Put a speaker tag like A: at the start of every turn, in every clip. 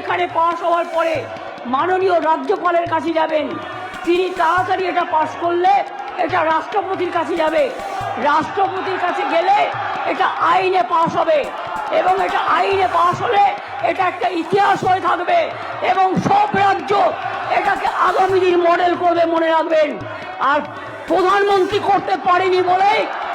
A: এখানে পাশ হওয়ার পরে মাননীয় রাজ্যপালের কাছে যাবেন। তিনি তাড়াতাড়ি এটা পাশ করলে এটা রাষ্ট্রপতির কাছে যাবে। রাষ্ট্রপতির কাছে গেলে এটা আইনে পাশ হবে এবং এটা আইনে পাশ হলে এটা একটা ইতিহাস হয়ে থাকবে এবং সব রাজ্য এটাকে আগামী দিন মডেল করবে মনে রাখবেন। আর প্রধানমন্ত্রী করতে পারেনি বলে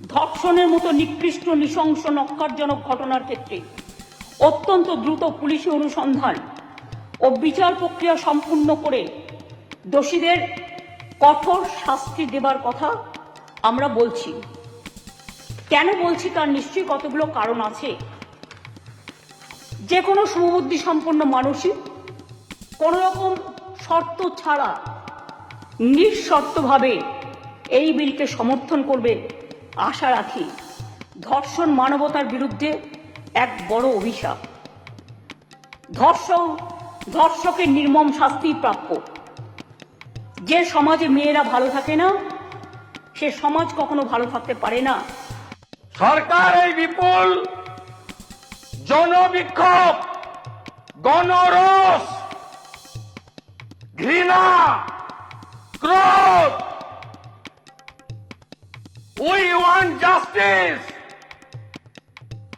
A: ধর্ষণের মতো নিকৃষ্ট, নৃশংস, নক্কারজনক ঘটনার ক্ষেত্রে অত্যন্ত দ্রুত পুলিশি অনুসন্ধান ও বিচার প্রক্রিয়া সম্পূর্ণ করে দোষীদের কঠোর শাস্তি দেবার কথা আমরা বলছি। কেন বলছি তার নিশ্চয়ই কতগুলো কারণ আছে? যে কোনো সুবুদ্ধি সম্পন্ন মানুষই কোনো রকম শর্ত ছাড়া নিঃশর্তভাবে এই বিলকে সমর্থন করবে আশা রাখি ধর্ষণ মানবতার বিরুদ্ধে এক বড় অভিশাপ। ধর্ষণ, ধর্ষকের নির্মম শাস্তি প্রাপ্য। যে সমাজে মেয়েরা ভালো থাকে না, সে সমাজ কখনো ভালো থাকতে পারে না।
B: সরকার এই বিপুল জনবিক্ষোভ, গণরোষ, ঘৃণা, ক্রোধ we want justice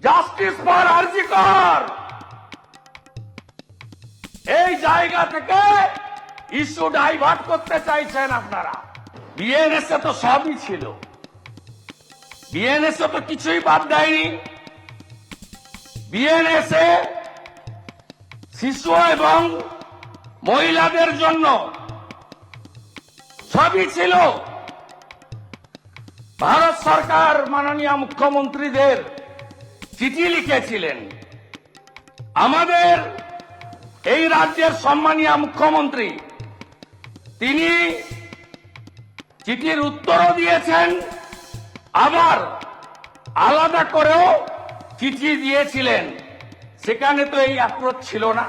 B: justice for RG Kar এই জায়গা থেকে ইস্যু ডাইভার্ট করতে চাইছেন আপনারা। বিএনএসএ তো সবই ছিল। বিএনএসএ তো কিছুই বাদ দেয়নি। বিএনএসএ শিশু এবং মহিলাদের জন্য সবই ছিল। ভারত সরকার মাননীয় মুখ্যমন্ত্রীদের চিঠি লিখেছিলেন। আমাদের এই রাজ্যের সম্মানীয় মুখ্যমন্ত্রী, তিনি চিঠির উত্তরও দিয়েছেন, আবার আলাদা করেও চিঠি দিয়েছিলেন। সেখানে তো এই অ্যাপ্রোচ ছিল না।